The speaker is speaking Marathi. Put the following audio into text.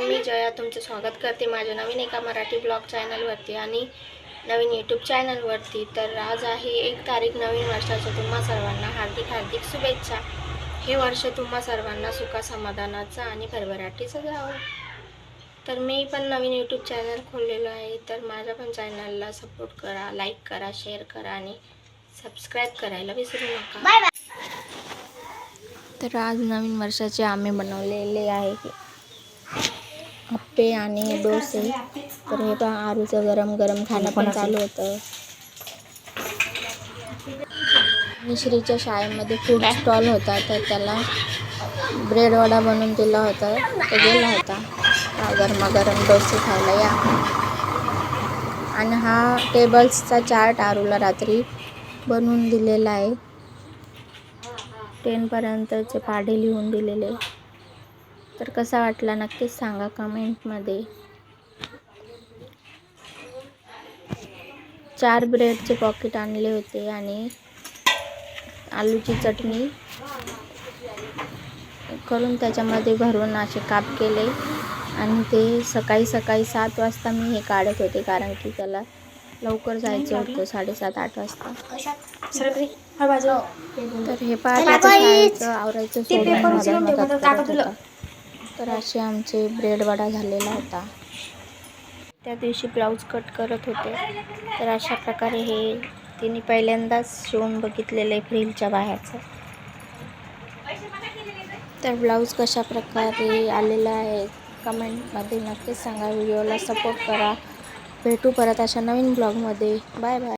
मी जया तुमचं स्वागत करते माझ्या नवीन एका मराठी ब्लॉग चॅनलवरती आणि नवीन यूट्यूब चॅनलवरती. तर आज आहे एक तारीख नवीन वर्षाचं तुम्हा सर्वांना हार्दिक हार्दिक शुभेच्छा. हे वर्ष तुम्हा सर्वांना सुखा समाधानाचं आणि भरभराटीचं जावं. तर मी पण नवीन यूट्यूब चॅनल खोललेलं आहे. तर माझ्या पण चॅनलला सपोर्ट करा लाईक करा शेअर करा आणि सबस्क्राईब करायला विसरू नका. तर आज नवीन वर्षाचे आम्ही बनवलेले आहे अप्पे आणि डोसे. तर हे पण आरूचं गरम गरम खाणं पण चालू होतं. मिश्रीच्या शाळेमध्ये फूड स्टॉल होता तर त्याला ब्रेड वडा बनवून दिला होता तो गेला होता. हा गरमागरम डोसे खायला या. आणि हा टेबल्सचा चार्ट आरूला रात्री बनवून दिलेला आहे. टेनपर्यंतचे पाढे लिहून दिलेले. तर कसा वाटला नक्कीच सांगा कमेंटमध्ये. चार ब्रेडचे पॉकेट आणले होते आणि आलूची चटणी करून त्याच्यामध्ये भरून असे काप केले आणि ते सकाळी सकाळी सात वाजता मी हे काढत होते कारण की त्याला लवकर जायचं होतं साडेसात आठ वाजता. तर हे पाहायचं आवरायचं सोडून मला मदत करत होता. तर असे आमचे ब्रेड वडा झालेला होता. त्या दिवशी ब्लाऊज कट करत होते. तर अशा प्रकारे हे तिने पहिल्यांदाच शिवून बघितलेलं फ्रीलच्या बाहेरचं तर ब्लाऊज कशा प्रकारे आलेला आहे कमेंटमध्ये नक्कीच सांगा. व्हिडिओला सपोर्ट करा. भेटू परत अशा नवीन ब्लॉगमध्ये. Bye bye.